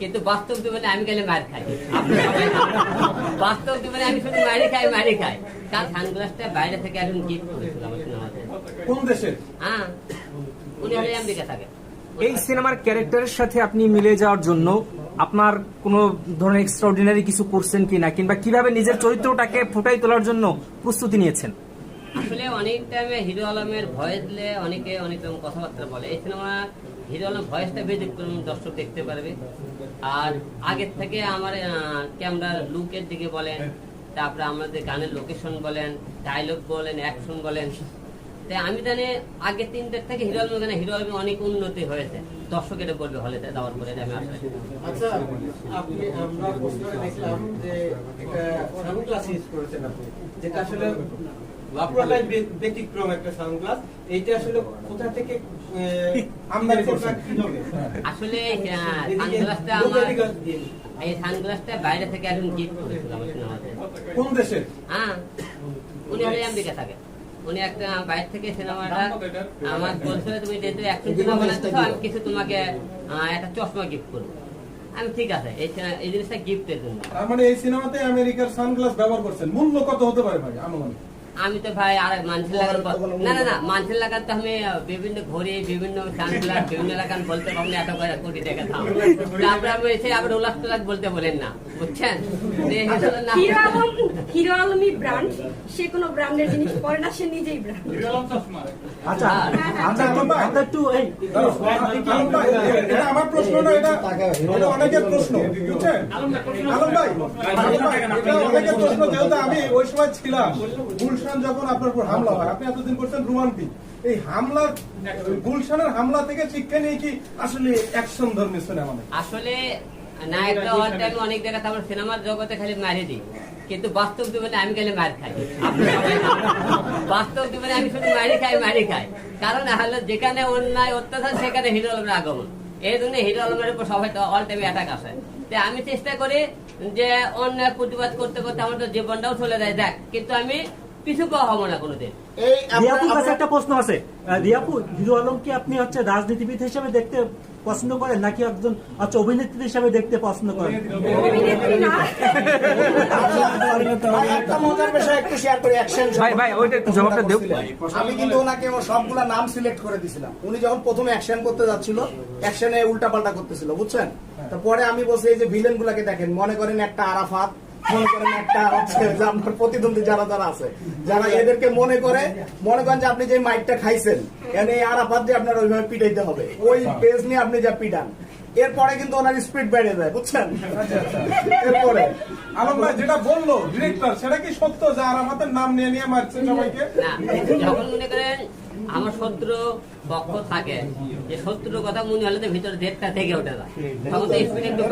কিন্তু বাস্তব জীবনে আমি গেলে মার খাই। বাস্তব জীবনে আমি শুধু মারি খাই মারি খাই। কাল সানগ্লাসটা বাইরে থেকে একজন গিফট করেছিল আমার সিনেমাতে কোন দেশের? হ্যাঁ উনি হলে আমেরিকা থাকে। এই সিনেমার ক্যারেক্টারের সাথে আপনি মিলে যাওয়ার জন্য আপনার কোনো ধরনের এক্সট্রাঅর্ডিনারি কিছু করছেন কিনা কিংবা কীভাবে নিজের চরিত্রটাকে ফুটাই তোলার জন্য প্রস্তুতি নিয়েছেন? আসলে অনেক টাইমে হিরো আলমের ভয়েস দিলে অনেকে অনেক রকম কথাবার্তা বলে। এই সিনেমা হিরো আলম ভয়েসটা বেদিক দর্শক দেখতে পারবে। আর আগের থেকে আমার ক্যামেরার লুকের দিকে বলেন, তারপরে আমাদের গানের লোকেশন বলেন ডায়লগ বলেন অ্যাকশন বলেন। তাই আমি জানি আগে তিনটার থেকে হিরো আলম গানে হিরো আলমের অনেক উন্নতি হয়েছে। দর্শক এটা বলবে হলে দেওয়ার পরে যে আমি আসলে আচ্ছা আপনি, আমরা দেখলাম যে একটা করেছেন আপনি, যেটা আসলে পুরোটাই ব্যতিক্রম একটা সানগ্লাস। এইটা আসলে কোথা থেকে আমদানি করছেন আসলে সানগ্লাসটা আমার এই সানগ্লাসটা বাইরে থেকে একজন গিফট করেছিল আমার কোন দেশের? হ্যাঁ উনি আমেরিকা থাকে। উনি একটা বাইরে থেকে সিনেমাটা আমার বলছিল তুমি যেহেতু সিনেমা বানাচ্ছো আমি কিছু তোমাকে একটা চশমা গিফট করব। আমি ঠিক আছে এই এই জিনিসটা গিফটের জন্য। তার মানে এই সিনেমাতে আমেরিকার সানগ্লাস ব্যবহার করছেন। মূল্য কত হতে পারে ভাই আনুমানিক? আমি তো ভাই আর মানুষের লাগান না না না মানুষের লাগান তো আমি বিভিন্ন ঘড়ি বিভিন্ন সানগ্লাস বিভিন্ন লাগান বলতে পারব এত করে কোটি টাকা দাম। তারপরে আমি এসে আবার উল্লাস টুলাস বলতে বলেন না বুঝছেন? হিরো আলমী ব্র্যান্ড সে কোনো ব্র্যান্ডের জিনিস পরে না সে নিজেই ব্র্যান্ড। আচ্ছা আমরা একটু আমরা একটু এই এটা আমার প্রশ্ন না এটা এটা অনেকের প্রশ্ন বুঝছেন? আলম ভাই আলম ভাই, এটা অনেকের প্রশ্ন যেহেতু আমি ওই সময় ছিলাম। গুলশান যখন আপনার উপর হামলা হয়, আপনি এতদিন করছেন রুমান্টি এই হামলা গুলশানের হামলা থেকে শিক্ষা নিয়ে কি আসলে অ্যাকশন ধর্মী সিনেমা আসলে অনেক সিনেমার জগতে খালি মারি দিই। কিন্তু বাস্তব জীবনে আমি মার খাই। বাস্তব জীবনে আমি শুধু মারি খাই মারি খাই। কারণ হলো যেখানে অন্যায়, অত্যাচার, সেখানে হিরো আলমের আগমন। এই জন্য হিরো আলমের উপর সবাই তো অল টাইম অ্যাটাক আসে তাই আমি চেষ্টা করি যে অন্যায় প্রতিবাদ করতে করতে আমার তো জীবনটাও চলে যায়। দেখ, কিন্তু আমি পিছু পাওয়া না কোনোদিন। এই রিয়াপুর কাছে একটা প্রশ্ন আছে। রিয়াপু হিরো আলমকে আপনি হচ্ছে রাজনীতিবিদ হিসেবে দেখতে পছন্দ করেন নাকি একজন আচ্ছা অভিনেত্রী হিসেবে দেখতে পছন্দ করেন? অভিনেত্রী না। ভাই, একটা মজার বিষয় একটু শেয়ার করি অ্যাকশন ভাই, ভাই, ওইটা একটু জবাবটা দেও। আমি কিন্তু ওনাকে সবগুলা নাম সিলেক্ট করে দিছিলাম। উনি যখন প্রথমে অ্যাকশন করতে যাচ্ছিল অ্যাকশনে উল্টা পাল্টা করতেছিল বুঝছেন? তারপরে আমি বলছি এই যে ভিলেন গুলাকে দেখেন মনে করেন একটা আরাফাত মনে করেন একটা হচ্ছে যে আপনার প্রতিদ্বন্দ্বী যারা যারা আছে যারা এদেরকে মনে করে মনে করেন যে আপনি যে মাইকটা খাইছেন এখানে এই আরাফাত যে আপনার ওইভাবে পিটাইতে হবে। ওই পেজ নিয়ে আপনি যা পিটান এরপরে কিন্তু ওনার স্পিড বেড়ে যায় বুঝছেন? এরপরে। আলম ভাই যেটা বলল ডিরেক্টর সেটা কি সত্য যে আর আমাদের নাম নিয়ে নিয়ে মারছে সবাইকে? যখন মনে করেন আমার শত্রু পক্ষ থাকে যে শত্রুর কথা মনে হলে তো ভিতরে দেড়টা থেকে ওঠে যায় তখন তো স্পিড একটু